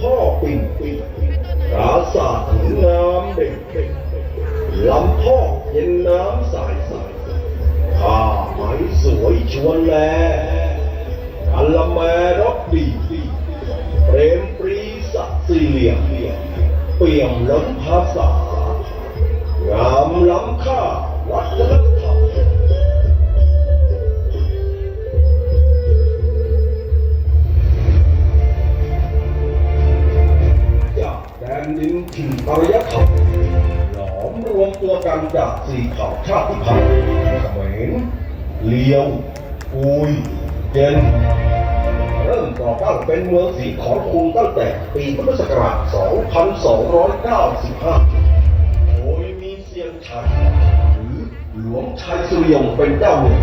พ่อปิ่นปิ่นปราสาทหินงามเด่นเด่นลำพ่อเย็นน้ำใสใสผ้าไหมสวยชวนแลอัลละแมรบดีเปรมปรีสักสี่เหลี่ยมเปี่ยมล้นภาษางามล้ำค่า ตัวกันจากสี่เผ่าชาติพันธุ์เขมรเลียวอุยเจนเริ่มก่อตั้งเป็นเมืองสีขอรภูมิตั้งแต่ปีพุทธศักราช 2295 โดยมีเซียนชัยหรือหลวงชัยสุริยงเป็นเจ้าเมือง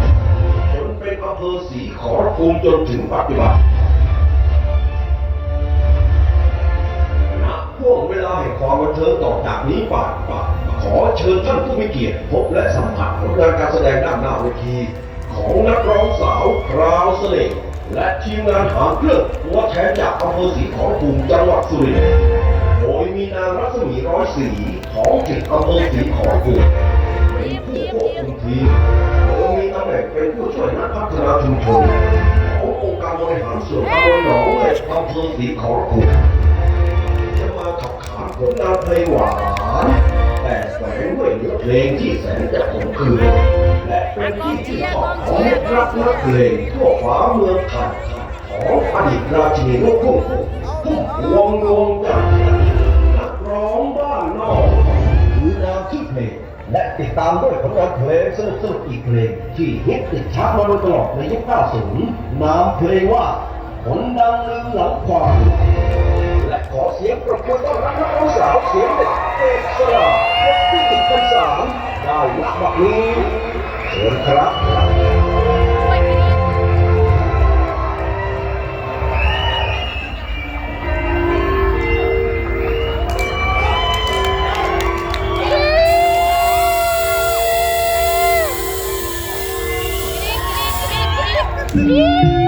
จนเป็นอำเภอสีขอรภูมิจนถึงปัจจุบัน ณช่วงเวลาแห่งความบันเทิงต่อจากนี้ไปขอเชิญท่านผู้มีเกียรติพบและสัมผัสผลงานการแสดงด้านหน้าเวที ของนักร้องสาวคราวเสน่ห์และทีมงานหางเครื่องตัวแทนจากอำเภอศรีขอรภูมิจังหวัดสุรินทร์โดยมีนางรัศมีร้อยศรีของเขตอำเภอศรีขอรภูมิเป็นผู้ควบคุมทีมโดยมีตำแหน่งเป็นผู้ช่วยนักพัฒนาชุมชนขององค์การบริหารส่วนตำบลหนองเล็กอำเภอศรีขอรภูมิจะม ขับขานงานเพลงหวานแต่แฝงด้วยเนื้อเพลงที่แสนจะขมขื่นและเป็นที่ชื่นชอบของนักรักนักเพลงทั่วฟ้าเมืองไทยของอดีตราชินีลูกทุ่งพุ่มพวงดวงจันทร์นักร้องบ้านนอกหรือนามชื่เพลงและติดตามด้วยผลงานเพลงสนุกๆอีกเพลง ที่ฮิตติดชาร์ตมาโดยตลอดในยุค90นามเพลงว่าผลดังลืมหลังควายและข ขอเสียงประกวดต้อนรับนักร้องสาวเสียงเด็ดเด็กสลาเพชรพิจิตรสามได้ละบักนี้เชิญครับ Yeah.